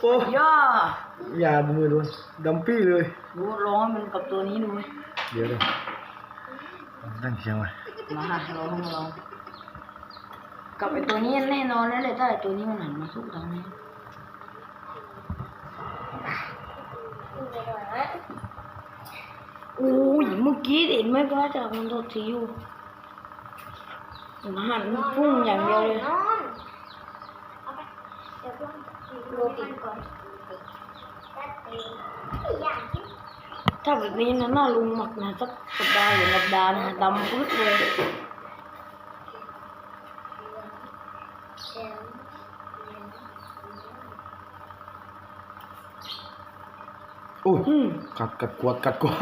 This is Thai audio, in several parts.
โอ้ย่าอย่ามือด้วยดำปี้เลยดูลองให้มันกับตัวนี้ดูไหมเดี๋ยวเดี๋ยวตั้งเสียงไว้มาหาลองลองกับไอตัวนี้แน่นอนแล้วเลยถ้าไอตัวนี้มันหันมาสู้ทางนี้โอ้ยเมื่อกี้เห็นไหมพระจากมันตัวทีอยู่มันหันมันพุ่งอย่างเดียวเลย ถ้าแบบนี้นะน่าลุงหมักนะสักสัปดาห์หรือสัปดาห์นะดำปึ๊ดเลยเดี๋ยวโอ้ยอืมกัดกัดกวดกัดกวด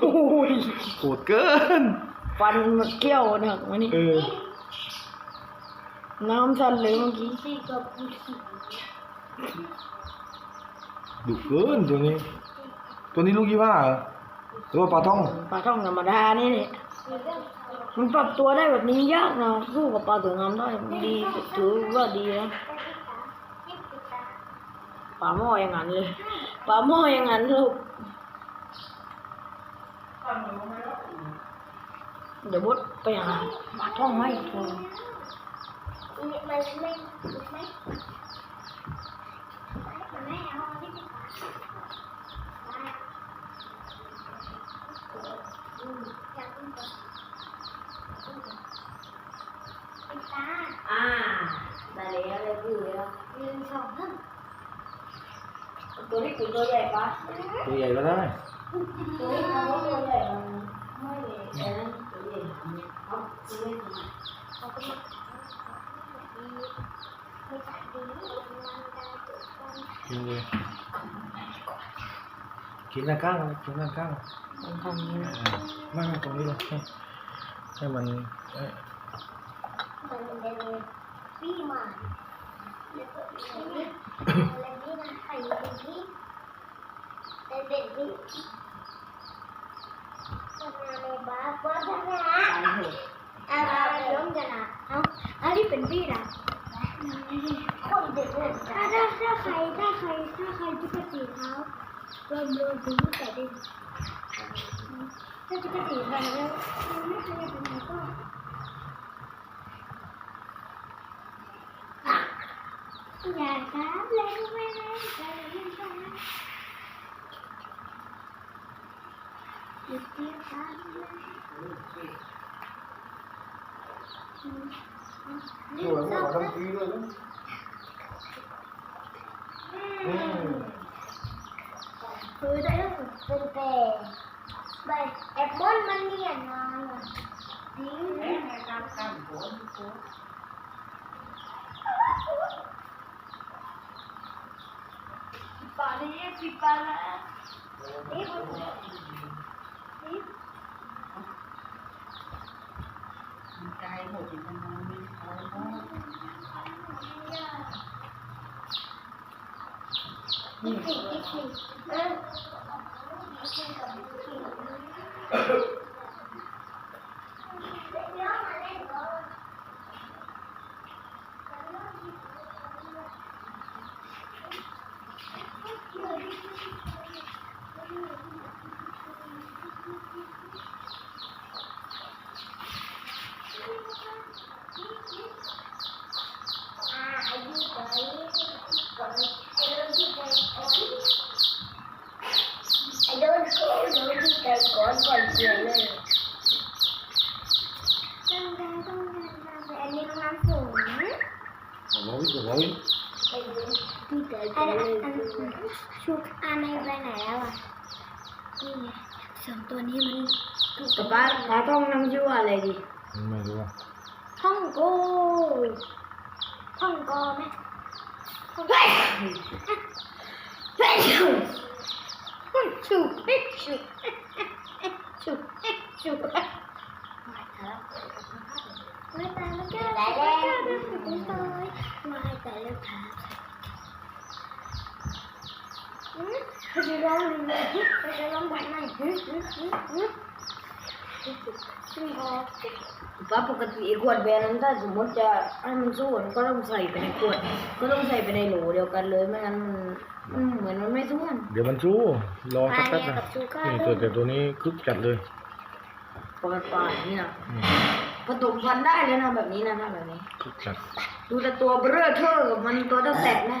โอ้ยโหดเกิน ฟันมันเกี้ยวหนักมานี่เออน้ำสั่นเลยเมื่อกี้สี่กับสี่ดุเกินตัวนี้ ตัวนี้ลูกยี่ห้าเหรอหรือว่าปลาท่อง ปลาท่องธรรมดานี่เนี่ยสี่เรื่องมันปรับตัวได้แบบนี้ยากนะสู้กับปลาตัวงามได้ดีถือว่าดีนะยี่สิบตาปลาหม้ออย่างนั้นเลยปลาหม้ออย่างนั้นลูกเดี๋ยวบดไปหาปลาท่องไหมตัว ตาอยากกินก่อนสิบตา อ่าได้แล้วได้พูดแล้ว หนึ่งสองสาม ตัวนี้คือตัวใหญ่ปะ ตัวใหญ่ก็ได้ ตัวนี้เขาว่าตัวใหญ่มันไม่เลยแต่นั้นตัวใหญ่เอาตัวเล็กมา เอาไปไม่ตัดดีมันได้จุดกัน กินเลยกินหน้าก้างเลยกินหน้าก้างมันทำนี้นะไม่ไม่ตรงนี้เลยให้ให้มันเอ้ยมันเป็นปีใหม่แล้วก็อะไรนี่อะไรนี่นะไข่เป็นที่เป็นเป็นที่ทำงานในบ้านว่าทำงานตายเถอะอะไรล้มกันอะเอาอันนี้เป็นพี่นะ คนเด็กเลยถ้าถ้าถ้าใครถ้าใครถ้าใครที่กระสีเท้าโดนโดนถึงแต่เด็กถ้าจะกระสีไปแล้วไม่เคยเป็นไงก็อย่าครับเล่นไม่เล่นอย่าเล่นครับหยุดเดียครับเล่น สองครับคือได้เป็นแต่ใบแอปเปิ้ลมันเนียนนานอะดิ้งปลานี้สิปลาละนี่มันนี่ใจหมดอยู่ตรงนั้นมีอะไรบ้าง นี่สินี่สิเอออ่าอายุไปก่อนไอ้เรื่องที่ใจก่อนไอ้เรื่องที่เรื่องที่ใจก่อนก่อนเสียเลยต้องการต้องการต้องการอันนี้น้ำสูง เอาไว้เอาไว้ ไอ้เรื่องที่ใจก่อนเลย ชุกอันไหนไปไหนแล้วอะ นี่ไงสองตัวนี้มันถูกกับปลาปลาต้องน้ำชื่อว่าอะไรดีไม่รู้ว่าท่องโกท่องโกไหมท่องโกเฮ้ยชุบชุบชุบชุบชุบไม่ตายแล้วแก้วไม่ตายแล้วไม่ตายไม่ตายแล้วค่ะอืม เขาจะร้องเลยเขาจะร้องแบบไหนอืมอืมอืมอืมซึ่งพอว่าปกติไอ้ขวดแบรนด์นั้นถ้าสมมติจะให้มันสู้มันก็ต้องใส่ไปในขวด ก็ต้องใส่ไปในโหลเดียวกันเลยไม่งั้นมันมันเหมือนมันไม่สู้กันเดี๋ยวมันสู้รอสักแป๊บเนี่ยนะกับชูก้านี่ตัวแต่ตัวนี้คึกจัดเลยปกติป่านนี่นะอืมผสมพันธุ์ได้เลยนะแบบนี้นะถ้าแบบนี้คึกจัดดูแต่ตัวเบลอเทอร์กับมันตัวเท่าแตกนะ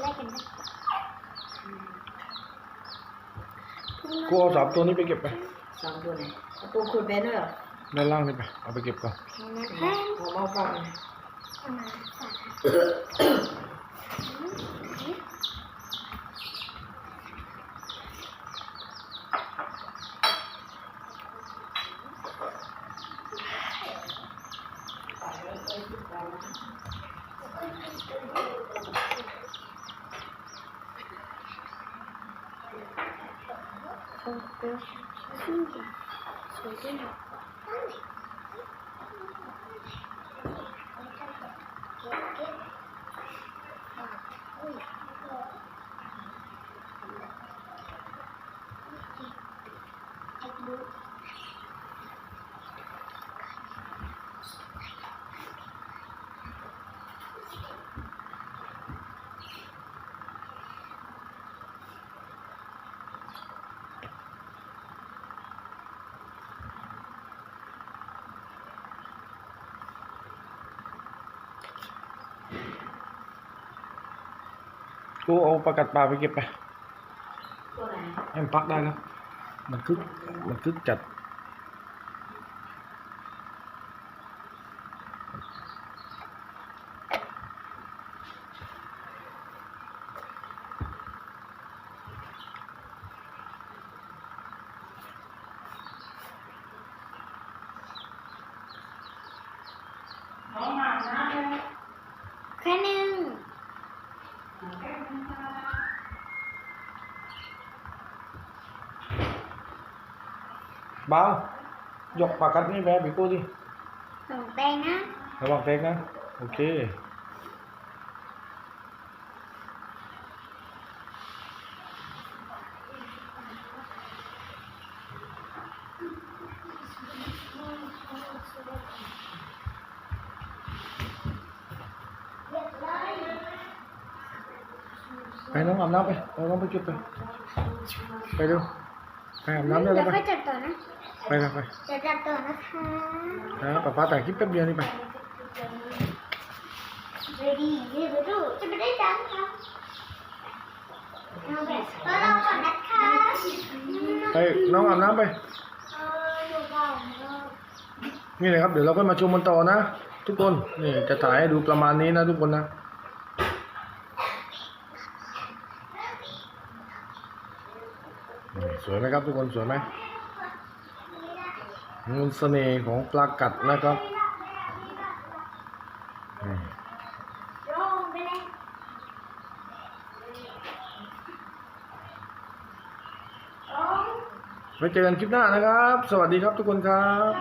แลกกันไหมกูเอาสามตัวนี้ไปเก็บไปสามตัวไหนเอาตัวขวดแบรนด์ด้วยเหรอด้านล่างนี่ไปเอาไปเก็บก่อนแค่นั้นผมแค่ผมเอาฟังประมาณสาม โอ้โหสวยจัง เอาประกัดปลาไปเก็บไปตัวไหนให้มันพักได้แล้ว มันคึก มันคึกจัดแค่นึงเบายกปากกัดนี่แม่ไปกูดิส่งแตงนะระวังเต นะโอเคไปน้องอาบน้ำไปเอาน้องไปเก็บไป ไปเร็วไปอาบน้ำได้เดี๋แล้ยววไปค่อยจัดต่อนะไปไปไปเดี๋ยวจัดต่อนะคะครับป้าป้าแต่งคลิปแป๊บเดียวนี่ไป เรดี้รีบดูจะไม่ได้จังครับเอาแบบแล้วเราก่อนนะคะไปน้องอาบน้ำไป เอออยู่ก่อนเออนี่เลยครับ เดี๋ยวเราก็มาชมมันต่อนะ ทุกคน นี่จะถ่ายให้ดูประมาณนี้นะทุกคนนะ นี่ สวยไหมครับทุกคนสวยไหมมันเสน่ห์ของปลากัดนะครับไปเลยลงไว้เจอกันคลิปหน้านะครับ สวัสดีครับทุกคนครับ